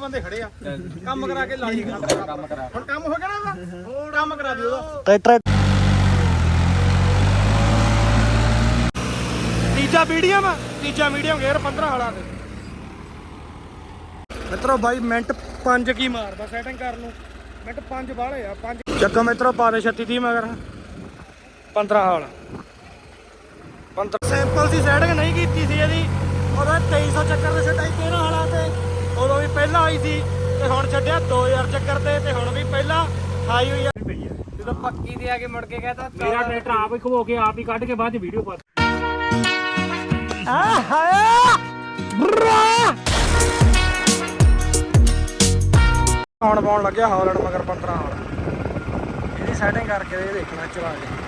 ਬੰਦੇ ਖੜੇ ਆ। ਕੰਮ ਕਰਾ ਕੇ ਲਾਈ ਕੰਮ ਕਰਾ ਹੁਣ ਕੰਮ ਹੋ ਗਿਆ ਨਾ ਉਹਦਾ? ਕੰਮ ਕਰਾ ਦਿਓ। ਉਹਦਾ ਟਰੈਕਟਰ ਤੀਜਾ ਮੀਡੀਅਮ ਤੀਜਾ ਮੀਡੀਅਮ ਗੇਅਰ 15 ਹਾਲਾਂ ਤੇ ਮਿੱਤਰੋ ਬਾਈ ਮਿੰਟ 5 ਕੀ ਮਾਰਦਾ ਸੈਟਿੰਗ ਕਰਨ ਨੂੰ। ਮਿੰਟ 5 ਬਾਹਲੇ ਆ 5 ਚੱਕੋ ਮਿੱਤਰੋ ਪਾ ਦੇ 36 ਦੀ ਮਗਰ। 15 ਹਾਲ। 15 ਸਿੰਪਲ ਸੀ ਸੈਟਿੰਗ ਨਹੀਂ ਕੀਤੀ ਸੀ ਇਹਦੀ। ਉਹਦਾ 2300 ਚੱਕਰ ਦੇ ਛੱਡਾਈ 13 ਹਾਲਾਂ ਤੇ। ਉਦੋਂ ਵੀ ਪਹਿਲਾਂ ਆਈ ਸੀ ਤੇ ਹੁਣ ਛੱਡਿਆ 2000 ਚੱਕਰ ਤੇ ਤੇ ਹੁਣ ਵੀ ਪਹਿਲਾਂ ਹਾਈ ਹੋਈ ਆ। ਪਈ ਆ ਜਦੋਂ ਪੱਕੀ ਤੇ ਆ ਕੇ ਮੁੜ ਕੇ ਕਹਤਾ ਮੇਰਾ ਟਰੈਕਟਰ ਆਪ ਹੀ ਖਵੋ ਕੇ ਆਪ ਹੀ ਕੱਢ ਕੇ ਬਾਅਦ ਚ ਵੀਡੀਓ ਪਾ ਆ ਹਾਏ ਬਰਾ ਹੁਣ ਪਾਉਣ ਲੱਗਿਆ ਹਾਲੈਂਡ ਮਗਰ 15 ਹਾਲ। ਇਹਦੀ ਸੈਟਿੰਗ ਕਰਕੇ ਇਹ ਦੇਖਣਾ ਚਲਾ ਕੇ।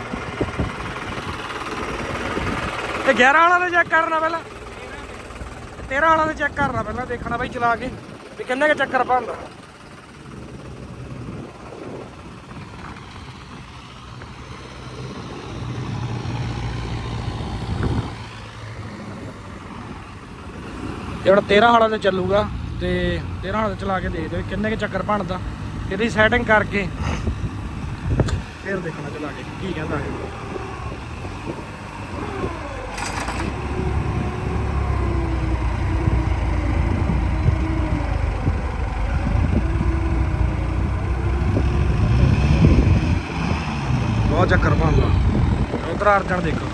ਇਹ 11 ਵਾਲਾ ਤੇ ਚੈੱਕ ਕਰਨਾ ਪਹਿਲਾਂ। 13 ਵਾਲਾ ਤੇ ਚੈੱਕ ਕਰਨਾ ਪਹਿਲਾਂ, ਦੇਖਣਾ ਬਾਈ ਚਲਾ ਕੇ ਵੀ ਕਿੰਨੇ ਕੁ ਚੱਕਰ ਪਾਉਂਦਾ ਇਹ ਹੁਣ 13 ਹਾਲਾਂ ਤੇ ਚੱਲੂਗਾ ਤੇ 13 ਹਾਲਾਂ ਤੇ ਚਲਾ ਕੇ ਦੇਖਦੇ ਵੀ ਕਿੰਨੇ ਕੁ ਚੱਕਰ ਬਣਦਾ ਇਹਦੀ ਸੈਟਿੰਗ ਕਰਕੇ ਫਿਰ ਦੇਖਣਾ ਚਲਾ ਕੇ ਕੀ ਕਹਿੰਦਾ ਇਹ। ਬਹੁਤ ਚੱਕਰ ਬਣਦਾ ਉਧਰ ਅਰਜਨ ਦੇਖੋ।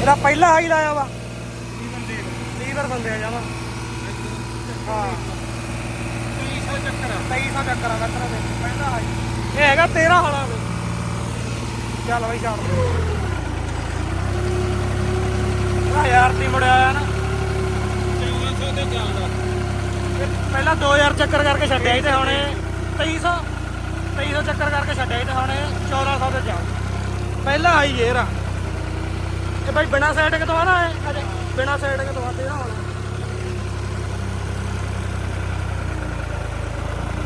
ਇਹਦਾ ਪਹਿਲਾ ਹਾਈ ਲਾਇਆ ਵਾ। ਲੀਵਰ ਬੰਦੇ ਆ ਜਾਵਾ। ਹਾਂ। 2300 ਚੱਕਰ 2300 ਚੱਕਰ ਆ ਵੈਤਰਾ ਦੇ ਪਹਿਲਾ ਹਾਈ ਇਹ ਹੈਗਾ 13 ਹਾਲਾ ਦੇ। ਚੱਲ ਬਈ ਛੱਡ ਦੇ। ਆ ਯਾਰ ਤੀ ਮੁੜਿਆ ਆਇਆ ਨਾ। ਤੇ ਚੱਲਦਾ ਇਹ ਪਹਿਲਾਂ 2000 ਚੱਕਰ ਕਰਕੇ ਛੱਡਿਆ ਸੀ ਤੇ ਹੁਣ ਇਹ 2300 2300 ਚੱਕਰ ਕਰਕੇ ਛੱਡਿਆ ਸੀ ਤੇ ਹੁਣ ਇਹ 1400 ਤੇ ਚੱਲ ਪਹਿਲਾਂ ਹਾਈ ਗੇਰ ਆ। ਇਹ ਭਾਈ ਬਿਨਾ ਸੈਟਿੰਗ ਤੋਂ ਨਾ ਇਹ, ਅਜੇ ਬਿਨਾ ਸੈਟਿੰਗ ਤੋਂ ਆ ਤੇਰਾ ਹੁਣ।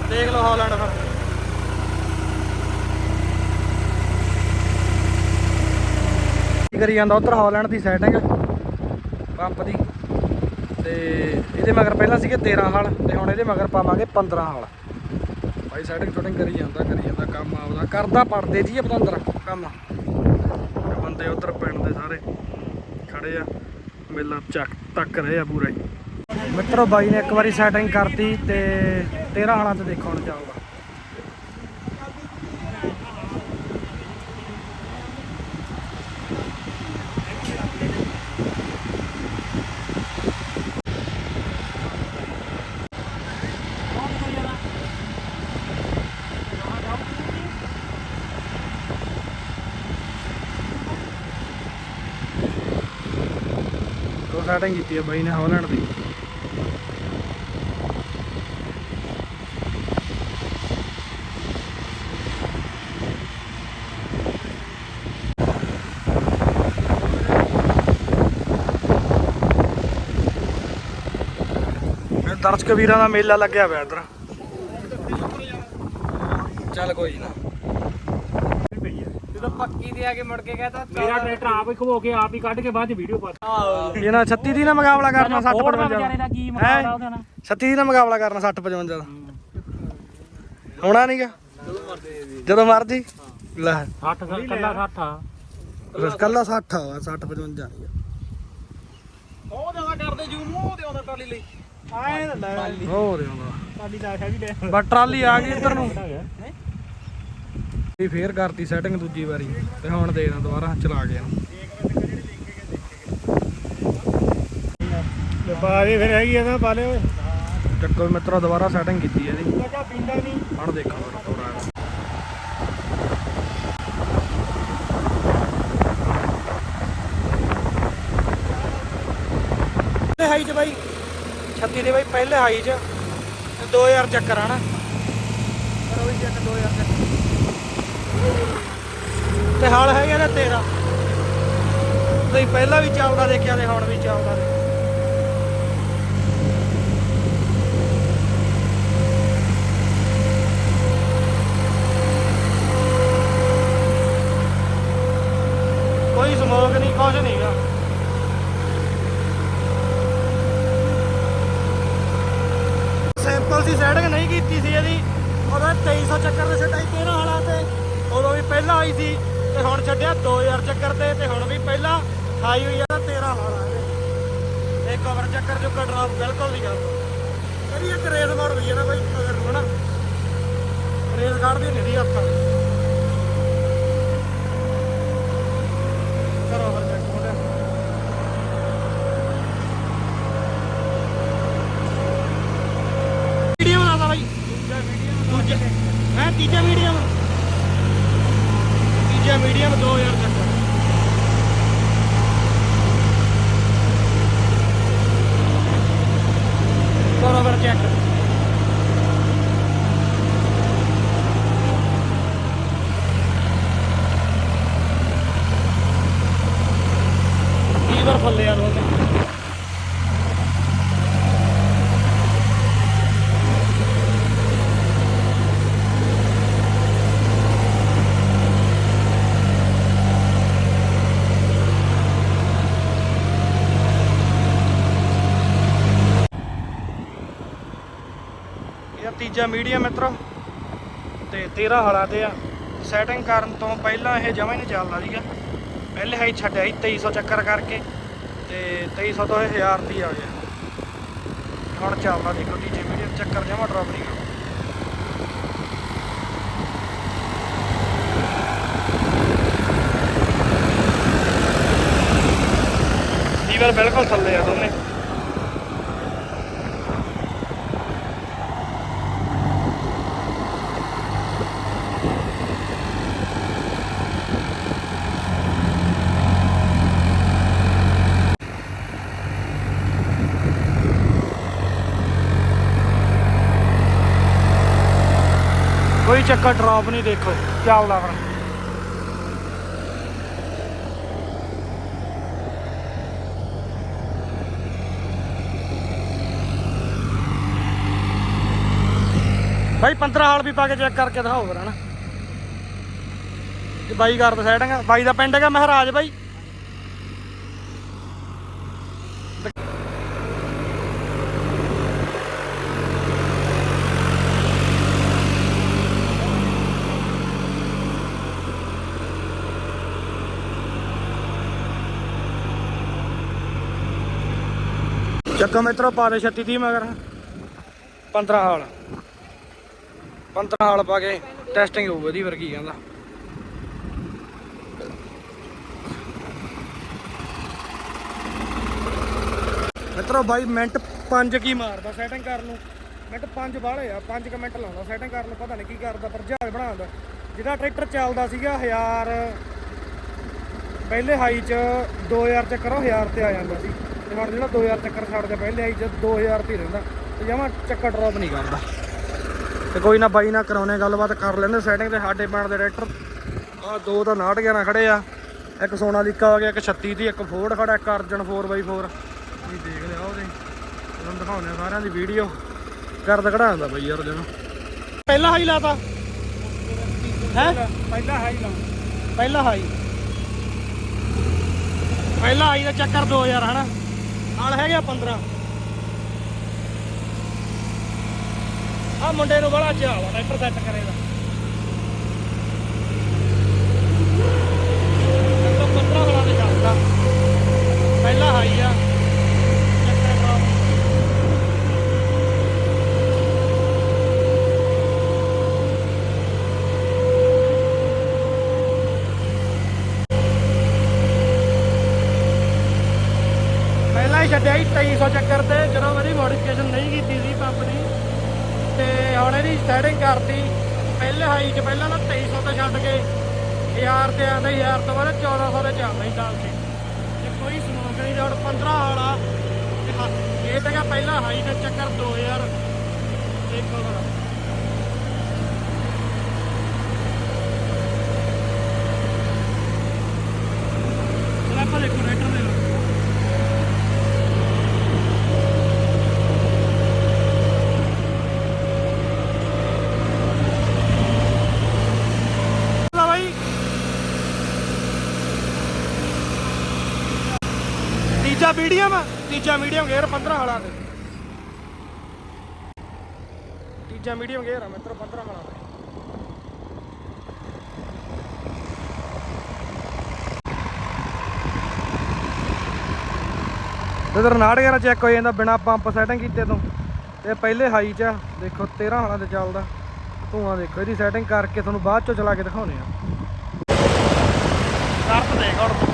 ਦੇਖ ਲਓ ਹਾਲੈਂਡ ਫਿਰ। ਕਰੀ ਜਾਂਦਾ ਉਧਰ ਹਾਲੈਂਡ ਦੀ ਸੈਟਿੰਗ ਪੰਪ ਦੀ। ਤੇ ਇਹਦੇ ਮਗਰ ਪਹਿਲਾਂ ਸੀਗੇ 13 ਹਾਲ ਤੇ ਹੁਣ ਇਹਦੇ ਮਗਰ ਪਾਵਾਂਗੇ 15 ਹਾਲ। ਭਾਈ ਸੈਟਿੰਗ ਸ਼ੂਟਿੰਗ ਕਰੀ ਜਾਂਦਾ ਕਰੀ ਜਾਂਦਾ ਕੰਮ ਆਪਦਾ। ਕਰਦਾ ਪੜਦੇ ਜੀ ਇਹ ਪਤੰਦਰ, ਕੰਮ। ਬੰਦੇ ਉਧਰ ਪਿੰਡ ਦੇ ਸਾਰੇ ਖੜੇ ਆ, ਮੇਲਾ ਚੱਕ ਤੱਕ ਰਹੇ ਆ ਪੂਰਾ। ਹੀ ਮਿੱਤਰੋ ਬਾਈ ਨੇ ਇੱਕ ਵਾਰੀ ਸੈਟਿੰਗ ਕਰਤੀ ਤੇ 13 ਹਾਲਾਂ ਤੇ ਦੇਖੋ ਜਾਊਗਾ। ਉਹ ਕੀਤੀ ਹੈ ਬਾਈ ਨੇ ਹਾਲੈਂਡ ਦੀ। ਦਰਸ਼ਕ ਵੀਰਾਂ ਦਾ ਮੇਲਾ ਲੱਗਿਆ ਹੋਇਆ ਇੱਧਰ। ਚੱਲ ਕੋਈ ਨਾ। ਜਦੋਂ ਪੱਕੀ ਤੇ ਆ ਕੇ ਮੁੜ ਕੇ ਕਹਤਾ ਮੇਰਾ ਟਰੈਕਟਰ ਆਪ ਹੀ ਖਵੋ ਕੇ ਆਪ ਹੀ ਕੱਢ ਕੇ ਬਾਅਦ ਚ ਵੀਡੀਓ ਪਾ ਇਹਨਾਂ 36 ਦੀ ਨਾ ਮੁਕਾਬਲਾ ਕਰਨਾ 60 ਹੋਰ 55 ਵਿਚਾਰੇ ਦਾ ਕੀ ਹੈਂ? ਮੁਕਾਬਲਾ ਉਹਦੇ ਨਾਲ? 36 ਦੀ ਨਾ ਮੁਕਾਬਲਾ ਕਰਨਾ 60 55 ਦਾ। ਹੋਣਾ ਨਹੀਂਗਾ ਜਦੋਂ ਮਰਜ਼ੀ। ਲੈ। 60 ਕੱਲਾ 60 ਆ। ਕੱਲਾ 60 ਆ 60 55 ਨਹੀਂ ਉਹ ਜ਼ਿਆਦਾ ਕਰਦੇ ਜੂਮ ਉਹ ਤੇ ਆਉਂਦਾ ਟਰਾਲੀ ਲਈ। ਆਏ ਨਾ ਹੋਰ ਆਉਂਦਾ। ਸਾਡੀ ਦਾ ਹੈ ਵੀ ਲੈ। ਬਸ ਟਰਾਲੀ ਆ ਗਈ ਇੱਧਰ ਨੂੰ। ਇਹ ਫੇਰ ਕਰਤੀ ਸੈਟਿੰਗ ਦੂਜੀ ਵਾਰੀ ਤੇ ਹੁਣ ਦੇਖਦਾ ਦੁਬਾਰਾ ਚਲਾ ਗਿਆ ਬਾਰੇ ਫਿਰ ਹੈਗੀ ਇਹਦਾ ਪਾ ਲਿਓ। ਚੱਕੋ ਮਿੱਤਰੋ ਦੁਬਾਰਾ ਸੈਟਿੰਗ ਕੀਤੀ ਇਹਦੀ। ਕਿਆ ਪਿੰਡਾ ਨਹੀਂ। ਹੁਣ ਦੇਖੋ ਥੋੜਾ ਹਾਈ ਚ ਬਾਈ 36 ਦੇ ਬਾਈ ਪਹਿਲੇ ਹਾਈ ਚ ਤੇ 2000 ਚੱਕਰ ਆ ਨਾ ਕਰੋ ਵੀ ਚੱਕ 2000 ਚੱਕਰ ਤੇ ਹਾਲ ਹੈਗਾ ਨੇ 13 ਤੁਸੀਂ ਪਹਿਲਾਂ ਵੀ ਚੱਲਦਾ ਦੇਖਿਆ ਤੇ ਹੁਣ ਵੀ ਚੱਲਦਾ ਦੇਖਿਆ। ਕੁਝ ਨਹੀਂਗਾ ਸਿੰਪਲ ਸੀ ਸੈਟਿੰਗ ਨਹੀਂ ਕੀਤੀ ਸੀ ਇਹਦੀ। ਉਹਦਾ 2300 ਚੱਕਰ ਦੇ ਛਟਾਈ 13 ਹਾਲਾਂ ਤੇ। ਉਦੋਂ ਵੀ ਪਹਿਲਾਂ ਆਈ ਸੀ। ਤੇ ਹੁਣ ਛੱਡਿਆ 2000 ਚੱਕਰ ਤੇ ਤੇ ਹੁਣ ਵੀ ਪਹਿਲਾਂ ਹਾਈ ਹੋਈ ਆ 13 ਹਾਲਾਂ ਤੇ ਇਹ ਕਵਰ ਚੱਕਰ ਜੋ ਡਰਾਪ ਬਿਲਕੁਲ ਨਹੀਂ ਕਰਦਾ। ਇਹਦੀ ਇੱਕ ਰੇਲ ਮੋੜ ਵੀ ਹੈ ਨਾ ਬਾਈ, ਅਗਰ ਨੂੰ ਨਾ ਰੇਸ ਕੱਢਦੀ ਦੀ ਹੱਥਾਂ ਕਰੋ ਫਿਰ ਚੈੱਕ ਮੁੰਡਾ ਵੀਡੀਓ ਬਣਾਦਾ ਬਾਈ ਦੂਜਾ ਹੈ ਤੀਜਾ ਮੀਡੀਅਮ ਤੀਜਾ ਮੀਡੀਅਮ 2000 ਤੱਕ ਕਰੋ ਫਿਰ ਚੈੱਕ ਲੀਵਰ ਫੱਲੇ ਆ ਲੋਨੇ ਇਹ ਤੀਜਾ ਮੀਡੀਅਮ ਮਿੱਤਰੋ, ਤੇ 13 ਹਾਲਾ ਤੇ ਆ। ਸੈਟਿੰਗ ਕਰਨ ਤੋਂ ਪਹਿਲਾਂ ਇਹ ਜਮਾ ਹੀ ਨਹੀਂ ਚੱਲਦਾ ਸੀਗਾ। ਪਹਿਲੇ ਹੈ ਛੱਡਿਆ 2300 ਚੱਕਰ ਕਰਕੇ, ਤੇ 2300 ਤੋਂ 1000 ਦੀ ਆ ਗਿਆ। ਹੁਣ ਚੱਲਦਾ ਦੇਖੋ ਤੀਜੇ ਮੀਡੀਅਮ ਚੱਕਰ ਜਮਾ ਡਰੋਪ ਨਹੀਂ ਕਰਦਾ ਲੀਵਰ ਬਿਲਕੁਲ ਥੱਲੇ ਆ ਦੋਨੇ। ਕੋਈ ਚੱਕਰ ਡ੍ਰੌਪ ਨਹੀਂ ਦੇਖੋ। ਚੱਲਦਾ ਹੁਣ ਭਾਈ 15 ਹਾਲ ਵੀ ਪਾ ਕੇ ਚੈੱਕ ਕਰਕੇ ਦਿਖਾਓ ਫਿਰ, ਹਨਾ। ਇਹ ਬਾਈ ਕਰਦਾ ਹੈਗਾ। ਬਾਈ ਦਾ ਪਿੰਡ ਹੈਗਾ ਮਹਾਰਾਜ ਬਾਈ। ਚੱਕੋ ਮਿੱਤਰੋ, ਪਾ ਦੇ 36 30 ਮਗਰ। 15 ਹਾਲ। 15 ਹਾਲ ਪਾ ਕੇ ਟੈਸਟਿੰਗ ਹੋਊ ਇਹਦੀ ਵਰਗੀ ਕਹਿੰਦਾ। ਮਿੱਤਰੋ ਬਾਈ, ਮਿੰਟ 5 ਕੀ ਮਾਰਦਾ ਸੈਟਿੰਗ ਕਰਨ ਨੂੰ? ਮਿੰਟ 5 ਬਾਹਲੇ ਆ 5 ਕ ਮਿੰਟ ਲਾਉਂਦਾ ਸੈਟਿੰਗ ਕਰਨ ਨੂੰ, ਪਤਾ ਨਹੀਂ ਕੀ ਕਰਦਾ, ਪਰ ਜਹਾਜ਼ ਬਣਾਉਂਦਾ ਜਿਹੜਾ ਟਰੈਕਟਰ ਚੱਲਦਾ ਸੀਗਾ 1000 ਪਹਿਲੇ ਹਾਈ ਚ 2000 ਚੱਕਰ, ਉਹ 1000 ਤੇ ਆ ਜਾਂਦਾ ਸੀ। ਤੇ ਹੁਣ ਜਿਹੜਾ 2000 ਚੱਕਰ ਛੱਡਦੇ ਪਹਿਲੇ ਹਾਈ ਚ 2000 ਤੇ ਹੀ ਰਹਿੰਦਾ। ਤੇ ਜਮਾ ਚੱਕਰ ਡ੍ਰੌਪ ਨਹੀਂ ਕਰਦਾ। ਤੇ ਕੋਈ ਨਾ ਬਾਈ ਨਾਲ ਕਰਾਉਣੇ ਗੱਲਬਾਤ ਕਰ ਲੈਂਦੇ ਸੈਟਿੰਗ ਤੇ ਸਾਡੇ ਪਿੰਡ ਦੇ ਟਰੈਕਟਰ ਆ ਦੋ ਤਾਂ 69 11 ਖੜੇ ਆ। ਇੱਕ ਸੋਨਾਲੀਕਾ ਆ ਗਿਆ ਇੱਕ 36 ਦੀ ਇੱਕ ਫੋਰਡ ਖੜਾ ਇੱਕ ਅਰਜਨ 4x4 ਤੁਸੀਂ ਦੇਖ ਲਿਆ ਉਹਦੇ ਤੁਹਾਨੂੰ ਦਿਖਾਉਂਦੇ ਆ ਸਾਰਿਆਂ ਦੀ ਵੀਡੀਓ ਕਰਦ ਕਢਾਉਂਦਾ ਬਾਈ ਯਾਰ ਜਨ ਪਹਿਲਾ ਹਾਈ ਲਾਤਾ। ਹੈ? ਪਹਿਲਾ ਹਾਈ ਲਾ ਪਹਿਲਾ ਹਾਈ ਪਹਿਲਾ ਹਾਈ ਦਾ ਚੱਕਰ 2000 ਹਨਾ? ਨਾਲ ਹੈਗਾ 15 ਆ ਮੁੰਡੇ ਨੂੰ ਬੜਾ ਚਾਹ ਵਾ ਟਰੈਕਟਰ ਸੈੱਟ ਕਰੇਗਾ ਤਾਂ 15 ਵਾਲਾ ਤੇ ਚੱਲਦਾ ਪਹਿਲਾ ਹਾਈ ਆ ਚੱਕਰ ਡ੍ਰੌਪ ਪਹਿਲਾਂ ਹੀ ਛੱਡਿਆ ਸੀ 2300 ਚੱਕਰ ਤੇ ਜਦੋਂ ਉਹਦੀ ਮੋਡੀਫਿਕੇਸ਼ਨ ਨਹੀਂ ਕੀਤੀ ਸੀ ਪੰਪ ਦੀ ਤੇ ਹੁਣ ਇਹਦੀ ਸੈਟਿੰਗ ਕਰਤੀ ਪਹਿਲੇ ਹਾਈ 'ਚ ਪਹਿਲਾਂ ਨਾ 2300 ਤੇ ਛੱਡ ਕੇ 1000 ਤੇ ਆਂਦਾ 1000 ਤੋਂ ਬਾਅਦ 1400 ਤੇ ਚੱਲਦਾ ਹੀ ਚੱਲ ਕੇ ਤੇ ਕੋਈ ਸਮੋਕ ਨਹੀਂ ਤੇ ਹੁਣ 15 ਵਾਲਾ ਤੇ ਹ- ਇਹ ਤਾਂ ਪਹਿਲਾ ਹਾਈ ਦਾ ਚੱਕਰ 2000 ਦੇਖੋ ਜਰਾ ਆਪਾਂ ਦੇਖੋ ਰੈਟਰ ਦੇ ਲਓ ਲਾ ਬਾਈ ਦੂਜਾ ਮੀਡੀਅਮ ਤੀਜਾ ਮੀਡੀਅਮ ਗੇਅਰ 15 ਹਾਲਾਂ ਤੇ। ਤੀਜਾ ਮੀਡੀਅਮ ਗੇਅਰ ਆ ਮਿੱਤਰੋ 15 ਹਾਲਾਂ ਤੇ। ਇਧਰ ਨਾੜ ਗੇਰਾ ਚੈੱਕ ਹੋ ਜਾਂਦਾ ਬਿਨਾ ਪੰਪ ਸੈਟਿੰਗ ਕੀਤੇ ਤੋਂ। ਤੇ ਪਹਿਲੇ ਹਾਈ ਚ ਆ, ਦੇਖੋ 13 ਹਾਲਾਂ ਤੇ ਚੱਲਦਾ। ਧੂਆਂ ਦੇਖੋ ਇਹਦੀ ਸੈਟਿੰਗ ਕਰਕੇ ਤੁਹਾਨੂੰ ਬਾਅਦ ਚੋਂ ਚਲਾ ਕੇ ਦਿਖਾਉਣੇ ਆ। ਕਰਤ ਦੇਖ ਹੁਣ।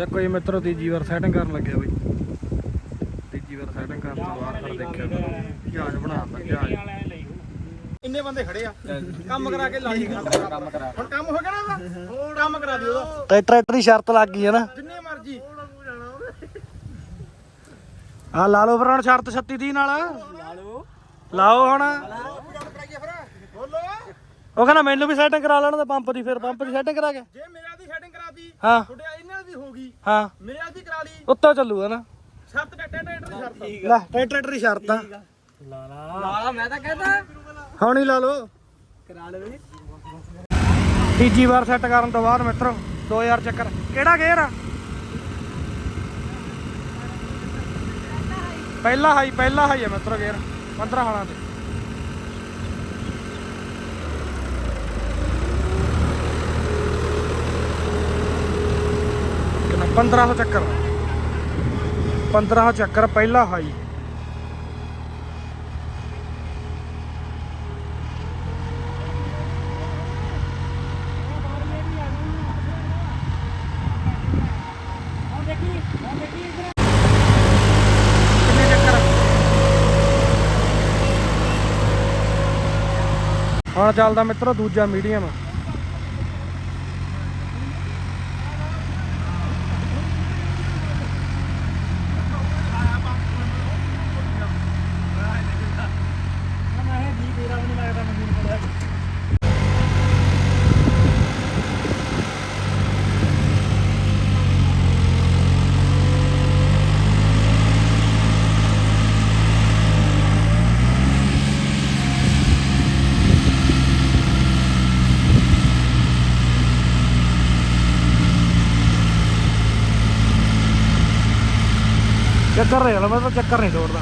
ਤੇ ਕੋਈ ਮਿੱਤਰੋ ਤੀਜੀ ਵਾਰ ਸੈਟਿੰਗ ਕਰਨ ਲੱਗਿਆ ਬਈ। ਤੀਜੀ ਵਾਰ ਸੈਟਿੰਗ ਕਰਨ ਤੋਂ ਬਾਅਦ ਫਿਰ ਦੇਖਿਆ ਜਹਾਜ਼ ਬਣਾਤਾ ਜਹਾਜ਼। ਇੰਨੇ ਬੰਦੇ ਖੜੇ ਆ? ਕੰਮ ਕਰਾ ਕੇ ਲਾਈ। ਕੰਮ ਕਰਾ ਹੁਣ ਕੰਮ ਹੋ ਗਿਆ ਨਾ ਉਹਦਾ ਕੰਮ ਕਰਾ ਦਿਓ ਉਹਦਾ ਤੇ ਟਰੈਕਟਰ ਦੀ ਸ਼ਰਤ ਲੱਗ ਗਈ ਹੈ ਨਾ। ਜਿੰਨੇ ਮਰਜ਼ੀ। ਆ ਲਾ ਲਓ ਫਿਰ ਹੁਣ ਸ਼ਰਤ 36 ਦੀ ਨਾਲ। ਲਾ ਲਓ ਲਾਓ ਹੁਣ। ਉਹ ਕਹਿੰਦਾ ਮੈਨੂੰ ਵੀ ਸੈਟਿੰਗ ਕਰਾ ਲੈਣ ਦਾ ਪੰਪ ਦੀ ਫਿਰ ਪੰਪ ਦੀ ਸੈਟਿੰਗ ਕਰਾ ਕੇ। ਜੇ ਮੇਰੇ ਦੀ ਸੈਟਿੰਗ ਕਰਾਤੀ ਹਾਂ। ਤੁਹਾਡੇ ਦੀ ਹੋ ਗਈ। ਹਾਂ। ਮੇਰੇ ਦੀ ਕਰਾ ਲਈ। ਉੱਤੋਂ ਚੱਲੂਗਾ ਨਾ। ਸ਼ਰਤ ਟੱਟੇ ਟੱਟੇ ਦੀ ਸ਼ਰਤ। ਲੈ ਟਰੈਕਟਰ ਦੀ ਸ਼ਰਤ ਆ। ਲਾਲਾ ਮੈਂ ਤਾਂ ਕਹਿੰਦਾ। ਹੁਣ ਹੀ ਲਾ ਲਓ। ਕਰਾ ਲਵੇ ਤੀਜੀ ਵਾਰ ਸੈੱਟ ਕਰਨ ਤੋਂ ਬਾਅਦ ਮਿੱਤਰੋ 2000 ਚੱਕਰ। ਕਿਹੜਾ ਗੇਅਰ ਆ? ਪਹਿਲਾ ਹਾਈ ਪਹਿਲਾ ਹਾਈ ਹੈ ਮਿੱਤਰੋ ਗੇਅਰ 15 ਹਾਲਾਂ ਤੇ ਕਿੰਨਾ 1500 ਚੱਕਰ। 1500 ਚੱਕਰ ਪਹਿਲਾ ਹਾਈ। ਕਿੰਨੇ ਹੁਣ ਚੱਲਦਾ ਮਿੱਤਰੋ ਦੂਜਾ ਮੀਡੀਅਮ। ਚੱਕਰ ਨਹੀਂ ਮੈਂ ਤਾਂ ਚੱਕਰ ਨਹੀਂ ਤੋੜਦਾ।